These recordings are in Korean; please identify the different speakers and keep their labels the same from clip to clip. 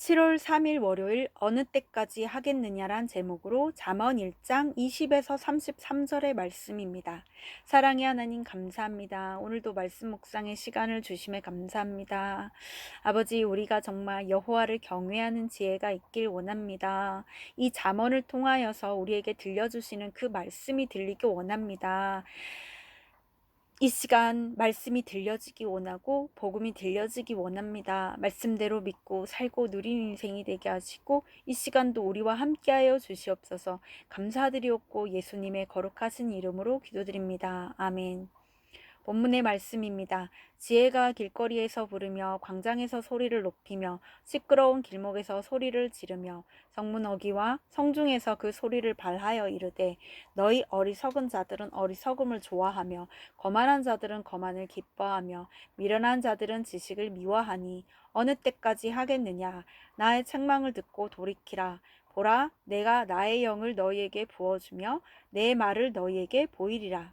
Speaker 1: 7월 3일 월요일 어느 때까지 하겠느냐란 제목으로 잠언 1장 20에서 33절의 말씀입니다. 사랑의 하나님 감사합니다. 오늘도 말씀 묵상의 시간을 주심에 감사합니다. 아버지 우리가 정말 여호와를 경외하는 지혜가 있길 원합니다. 이 잠언을 통하여서 우리에게 들려주시는 그 말씀이 들리기 원합니다. 이 시간 말씀이 들려지기 원하고 복음이 들려지기 원합니다. 말씀대로 믿고 살고 누리는 인생이 되게 하시고 이 시간도 우리와 함께하여 주시옵소서 감사드리옵고 예수님의 거룩하신 이름으로 기도드립니다. 아멘. 본문의 말씀입니다. 지혜가 길거리에서 부르며 광장에서 소리를 높이며 시끄러운 길목에서 소리를 지르며 성문 어기와 성중에서 그 소리를 발하여 이르되 너희 어리석은 자들은 어리석음을 좋아하며 거만한 자들은 거만을 기뻐하며 미련한 자들은 지식을 미워하니 어느 때까지 하겠느냐? 나의 책망을 듣고 돌이키라. 보라 내가 나의 영을 너희에게 부어주며 내 말을 너희에게 보이리라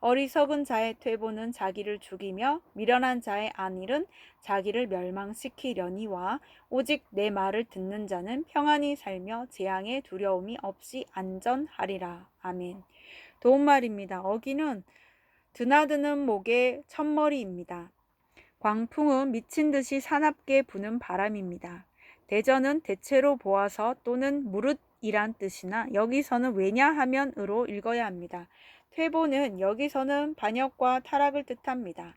Speaker 1: 어리석은 자의 퇴보는 자기를 죽이며 미련한 자의 안일은 자기를 멸망시키려니와 오직 내 말을 듣는 자는 평안히 살며 재앙의 두려움이 없이 안전하리라. 아멘. 도움말입니다. 어기는 드나드는 목의 첫머리입니다. 광풍은 미친 듯이 사납게 부는 바람입니다. 대전은 대체로 보아서 또는 무릇이란 뜻이나 여기서는 왜냐하면으로 읽어야 합니다. 퇴보는 여기서는 반역과 타락을 뜻합니다.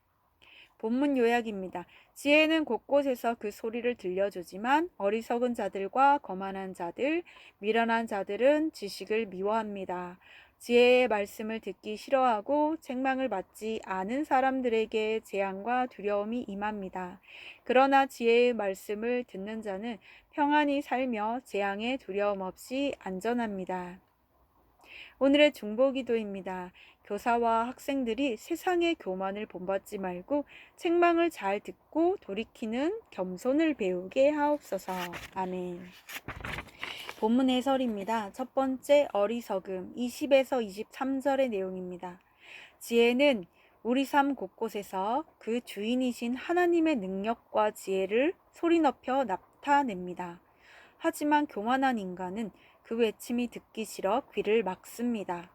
Speaker 1: 본문 요약입니다. 지혜는 곳곳에서 그 소리를 들려주지만 어리석은 자들과 거만한 자들, 미련한 자들은 지식을 미워합니다. 지혜의 말씀을 듣기 싫어하고 책망을 받지 않은 사람들에게 재앙과 두려움이 임합니다. 그러나 지혜의 말씀을 듣는 자는 평안히 살며 재앙의 두려움 없이 안전합니다. 오늘의 중보기도입니다. 교사와 학생들이 세상의 교만을 본받지 말고 책망을 잘 듣고 돌이키는 겸손을 배우게 하옵소서. 아멘. 본문 해설입니다. 첫 번째 어리석음 20에서 23절의 내용입니다. 지혜는 우리 삶 곳곳에서 그 주인이신 하나님의 능력과 지혜를 소리 높여 나타냅니다. 하지만 교만한 인간은 그 외침이 듣기 싫어 귀를 막습니다.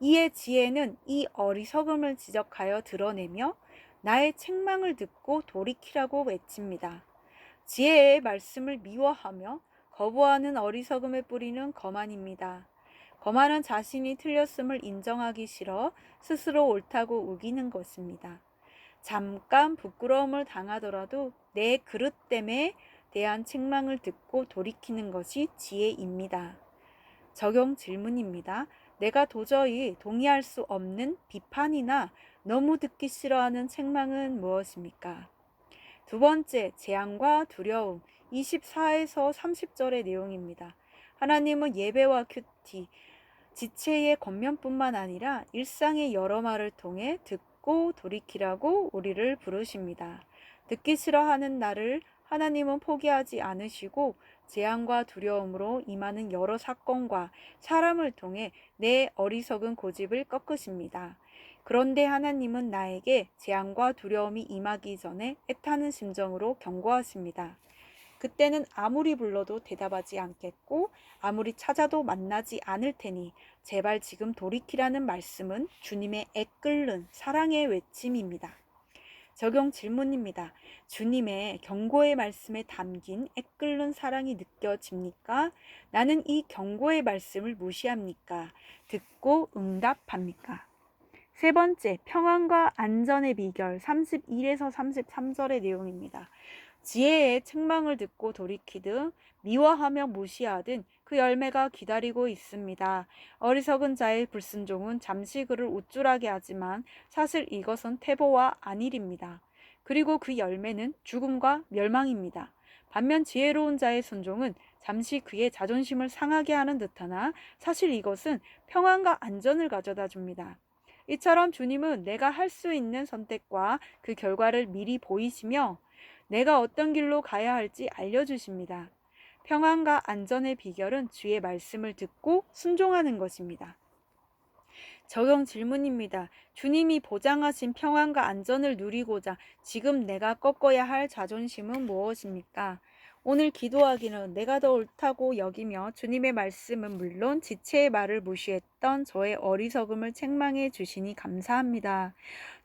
Speaker 1: 이에 지혜는 이 어리석음을 지적하여 드러내며 나의 책망을 듣고 돌이키라고 외칩니다. 지혜의 말씀을 미워하며 거부하는 어리석음의 뿌리는 거만입니다. 거만은 자신이 틀렸음을 인정하기 싫어 스스로 옳다고 우기는 것입니다. 잠깐 부끄러움을 당하더라도 내 그릇 때문에 대한 책망을 듣고 돌이키는 것이 지혜입니다. 적용 질문입니다. 내가 도저히 동의할 수 없는 비판이나 너무 듣기 싫어하는 책망은 무엇입니까? 두 번째, 재앙과 두려움. 24에서 30절의 내용입니다. 하나님은 예배와 큐티, 지체의 겉면뿐만 아니라 일상의 여러 말을 통해 듣고 돌이키라고 우리를 부르십니다. 듣기 싫어하는 나를 하나님은 포기하지 않으시고 재앙과 두려움으로 임하는 여러 사건과 사람을 통해 내 어리석은 고집을 꺾으십니다. 그런데 하나님은 나에게 재앙과 두려움이 임하기 전에 애타는 심정으로 경고하십니다. 그때는 아무리 불러도 대답하지 않겠고 아무리 찾아도 만나지 않을 테니 제발 지금 돌이키라는 말씀은 주님의 애끓는 사랑의 외침입니다. 적용 질문입니다. 주님의 경고의 말씀에 담긴 애끓는 사랑이 느껴집니까? 나는 이 경고의 말씀을 무시합니까? 듣고 응답합니까? 세 번째, 평안과 안전의 비결 31에서 33절의 내용입니다. 지혜의 책망을 듣고 돌이키듯 미워하며 무시하든 그 열매가 기다리고 있습니다. 어리석은 자의 불순종은 잠시 그를 우쭐하게 하지만 사실 이것은 태보와 안일입니다. 그리고 그 열매는 죽음과 멸망입니다. 반면 지혜로운 자의 순종은 잠시 그의 자존심을 상하게 하는 듯하나 사실 이것은 평안과 안전을 가져다 줍니다. 이처럼 주님은 내가 할 수 있는 선택과 그 결과를 미리 보이시며 내가 어떤 길로 가야 할지 알려주십니다. 평안과 안전의 비결은 주의 말씀을 듣고 순종하는 것입니다. 적용 질문입니다. 주님이 보장하신 평안과 안전을 누리고자 지금 내가 꺾어야 할 자존심은 무엇입니까? 오늘 기도하기는 내가 더 옳다고 여기며 주님의 말씀은 물론 지체의 말을 무시했던 저의 어리석음을 책망해 주시니 감사합니다.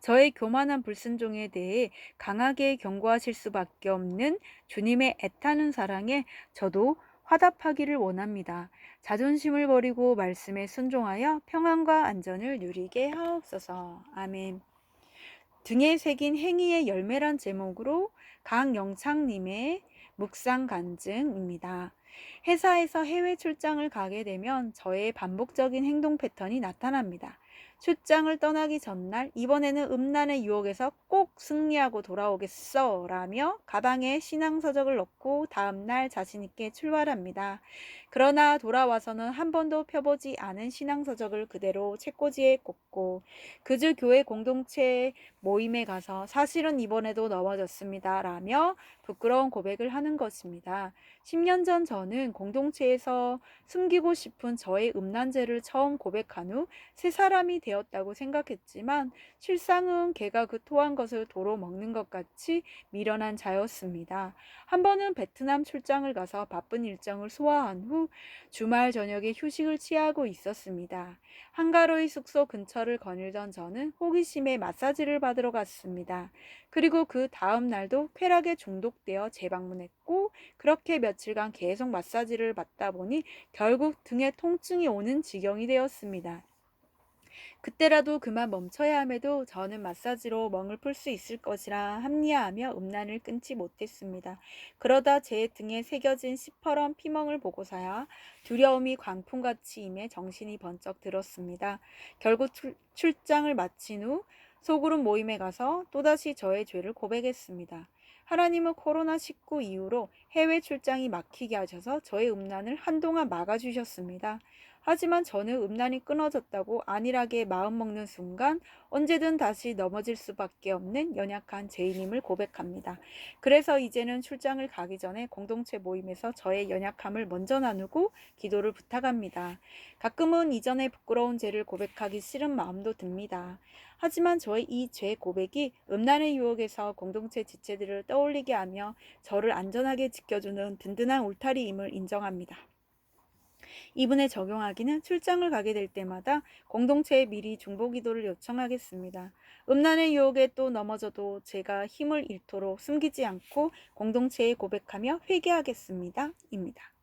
Speaker 1: 저의 교만한 불순종에 대해 강하게 경고하실 수밖에 없는 주님의 애타는 사랑에 저도 화답하기를 원합니다. 자존심을 버리고 말씀에 순종하여 평안과 안전을 누리게 하옵소서. 아멘. 등에 새긴 행위의 열매란 제목으로 강영창님의 묵상 간증입니다. 회사에서 해외 출장을 가게 되면 저의 반복적인 행동 패턴이 나타납니다. 출장을 떠나기 전날 이번에는 음란의 유혹에서 꼭 승리하고 돌아오겠어 라며 가방에 신앙서적을 넣고 다음날 자신있게 출발합니다. 그러나 돌아와서는 한 번도 펴보지 않은 신앙서적을 그대로 책꽂이에 꽂고 그주 교회 공동체 모임에 가서 사실은 이번에도 넘어졌습니다 라며 부끄러운 고백을 하는 것입니다. 10년 전 저는 공동체에서 숨기고 싶은 저의 음란죄를 처음 고백한 후새 사람이 되었다고 생각했지만 실상은 개가 그 토한 것을 도로 먹는 것 같이 미련한 자였습니다. 한 번은 베트남 출장을 가서 바쁜 일정을 소화한 후 주말 저녁에 휴식을 취하고 있었습니다. 한가로이 숙소 근처를 거닐던 저는 호기심에 마사지를 받으러 갔습니다. 그리고 그 다음 날도 쾌락에 중독되어 재방문했고 그렇게 며칠간 계속 마사지를 받다 보니 결국 등에 통증이 오는 지경이 되었습니다. 그때라도 그만 멈춰야 함에도 저는 마사지로 멍을 풀 수 있을 것이라 합리화하며 음란을 끊지 못했습니다. 그러다 제 등에 새겨진 시퍼런 피멍을 보고서야 두려움이 광풍같이 임해 정신이 번쩍 들었습니다. 결국 출, 출장을 마친 후 소그룹 모임에 가서 또다시 저의 죄를 고백했습니다. 하나님은 코로나19 이후로 해외 출장이 막히게 하셔서 저의 음란을 한동안 막아주셨습니다. 하지만 저는 음란이 끊어졌다고 안일하게 마음먹는 순간 언제든 다시 넘어질 수밖에 없는 연약한 죄인임을 고백합니다. 그래서 이제는 출장을 가기 전에 공동체 모임에서 저의 연약함을 먼저 나누고 기도를 부탁합니다. 가끔은 이전에 부끄러운 죄를 고백하기 싫은 마음도 듭니다. 하지만 저의 이 죄 고백이 음란의 유혹에서 공동체 지체들을 떠올리게 하며 저를 안전하게 지켜주는 든든한 울타리임을 인정합니다. 이분에 적용하기는 출장을 가게 될 때마다 공동체에 미리 중보 기도를 요청하겠습니다. 음란의 유혹에 또 넘어져도 제가 힘을 잃도록 숨기지 않고 공동체에 고백하며 회개하겠습니다. 입니다.